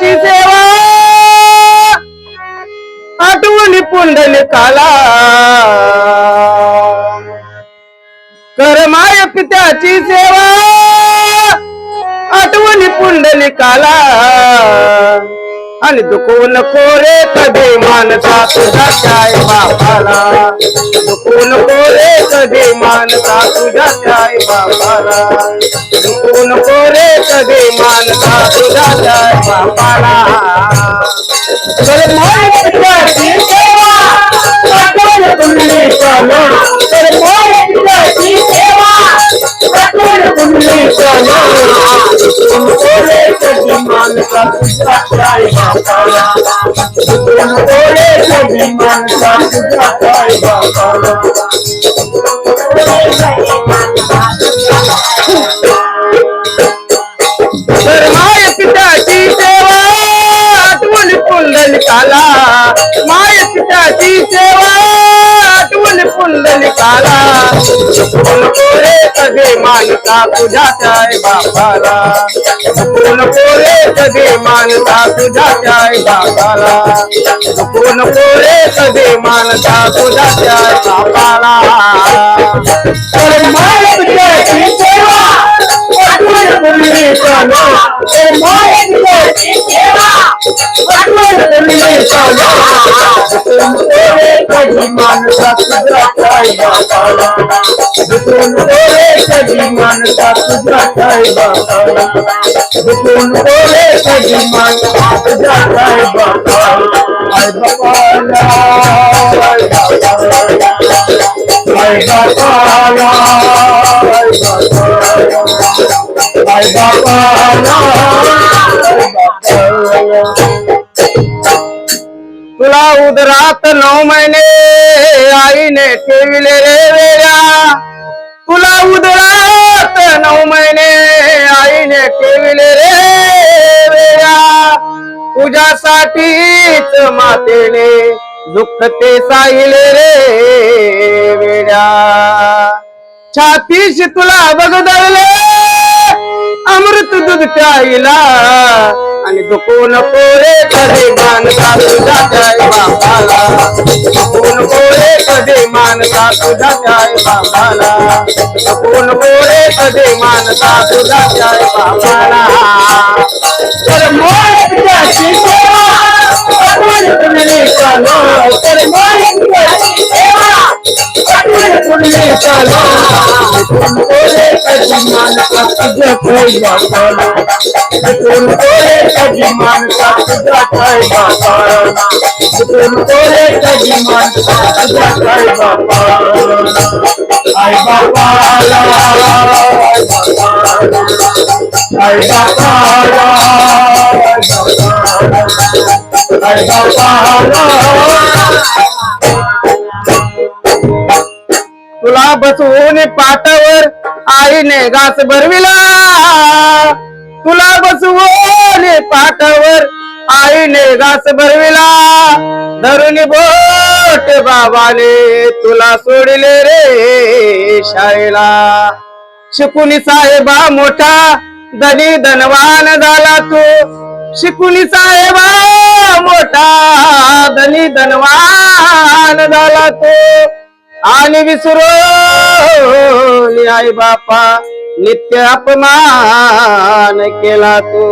देवाची सेवा. आठवणी पुंडलिकाला कर माय पित्याची सेवा. आठवणी पुंडलिकाला आणि दुखू नको रे कधी मानसा तुझ्या काय बाबाला दुखू नको रे कधी मानता तुझ्या काय बाबाला दुखू नको रे कधी मानता तुझ्या काय बापाला? तर माय पित्याची सेवा तर सेवा माय पिताची सेवा आठवण पुंडलिकाला माय पिताची सेवा पुंडलिकाला सगळे मानता तुझ्या काय बाबाला कोण कोरे सगळे मानता तुझ्या काय बाबाला कोण कोरे सगळे मानता तुझ्या काय बाबाला तर माय पित्याची सेवा आठवण पुंडलिकाला तर माय पित्याची सेवा आठवण पुंडलिकाला कधी मानता तुझ्या काय बापाला दुखून डोळे कधी मानता तुझ्या काय बापाला दुखून डोळे कधी मानता तुझ्या काय तुला उदरात नऊ महिने आईने ठेविले रे तुला उदरात नऊ महिने आईने ठेविले रे वेळा तुझ्यासाठीच मातेने दुःख ते साहिले रे वेड्या. छातीशी तुला बघदळले अमृत दूध प्यायला. आणि दुखून नको कधी मानता तुझा जाय बाबाला? दुखून नको कधी मानता तुझा जाय बाबाला? दुखून नको कधी मानता तुझा जाय बाबाला? तर मोर पित्याची सेवा आठवण पुंडली चालो तर मोर आठवण पुंडली चालो दुखू नको रे कधी मानता तुझ्या काय बापाला दुखून तोरे कधी मानता तुझ्या काय बापाला दुखून तोरे कधी मानता तुझ्या काय बापाला आई बापाला आई बापाला आई बापाला तुला बसवून पाटावर आईने घास भरविला. तुला बसवून पाटावर आईने घास भरविला. धरून बोट बाबाने तुला सोडले रे शाळेला. शिकुनी साहेबा मोठा धनी धनवान झाला तू. शिकुनी साहेबा मोठा धनी धनवान झाला तू. आणि विसरो आई बापा नित्य अपमान केला तू.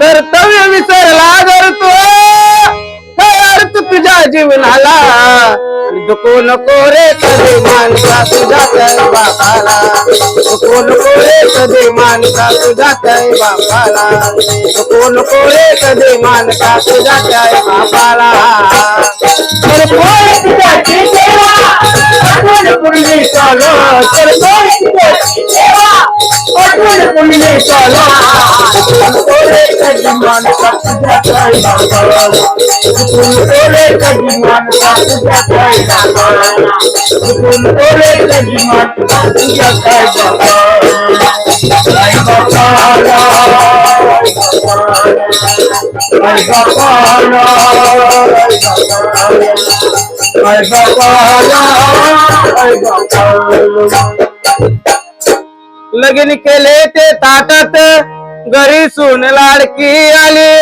कर्तव्य विसरला जर तो अर्थ तुझ्या जीवनाला दुखो नको रे कधी मानसा तुझ्या काय बापाला. दुखो नको रे कधी मानसा तुझ्या काय बापाला. दुखो नको रे कधी मानसा तुझ्या काय बापाला. तर कोण तुझ्याची सेवा आठवण पुरली चालो तर कोण तुझ्याची सेवा आठवण पुरली चालो कोरे कधी मानसा तुझ्या काय बापाला कोरे कधी मानसा तुझ्या काय बापाला कोरे कधी मानसा तुझ्या काय बापाला आई बापाला आई बापाला आई बापाला आई बापाला लगीन केले ते ताटात घरी सून लाडकी आली।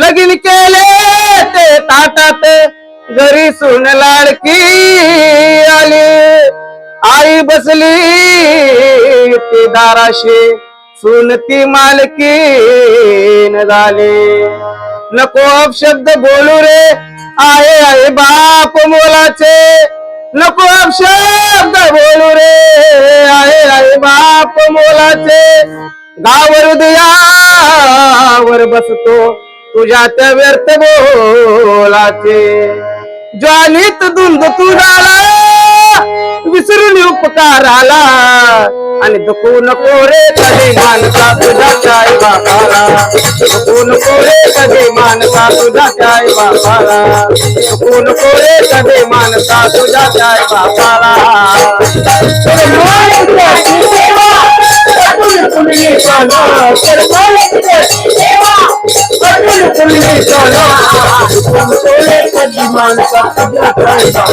लगीन केले ते ताटात घरी सून लाडकी आली। आई बसली ती दाराशी सुनती मालकीन झाले. नको अपशब्द बोलू रे आहे आहे बाप मोलाचे. नको अपशब्द बोलू रे आहे आहे बाप मोलाचे. गावर उदयावर बसतो तुझ्या त्या व्यर्थ बोलाचे. ज्वालित धुंद तुझाला विसरून उपकाराला. आणि दुखू नको रे कधी मानसा तुझा काय बापाला. दुखू नको रे कधी मानसा तुझा काय बापाला. दुखू नको रे कधी मानसा तुझा चाय बापाला. तुमको लेकर ईमान का तुझा कराएगा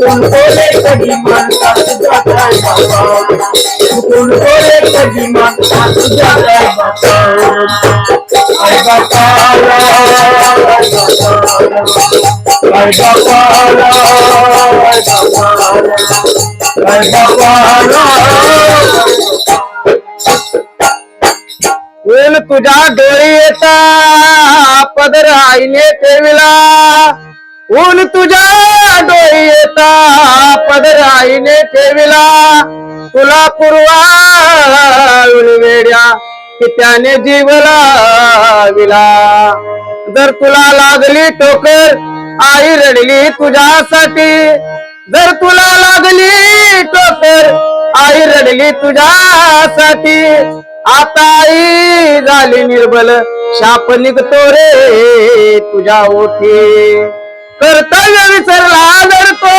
तुमको पदर आईने ठेविला. ऊन तुझ्या डोळी येता पदर आईने ठेविला. तुला पुरवाळून वेड्या की त्याने जीवला विला जर तुला लागली ठोकर आई रडली तुझ्यासाठी. जर तुला लागली ठोकर आई रडली तुझ्यासाठी. आता आई झाली निर्बल शाप निघतो रे तुझ्या ओठी. कर्तव्य विसरला जर तो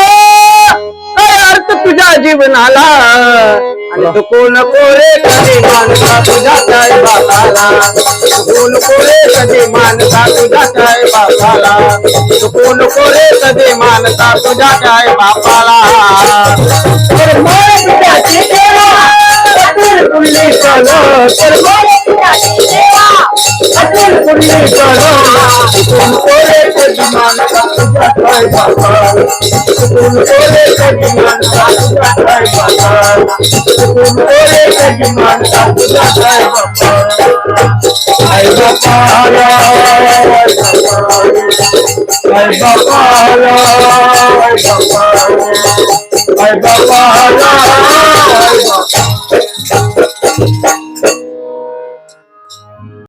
काय अर्थ तुझ्या जीवनाला? आणि दुखू नको रे कधी मानता तुझ्या काय बापाला दुखू नको रे कधी मानता तुझ्या काय बापाला दुखू नको रे कधी मानता तुझ्या काय बापाला तर मोर तुझ्याची देवा, अतुल पुल्ली तर मोर तुझ्याची देवा, अतुल पुल्ली चलो. दुखू नको रे कधी मानसा तुझ्या काय बापाला दुखू नको रे कधी मानसा तुझ्या काय बापाला दुखू नको रे कधी मानसा तुझ्या काय बापाला आई बापाला आई बापाला आई बापाला आई बापाला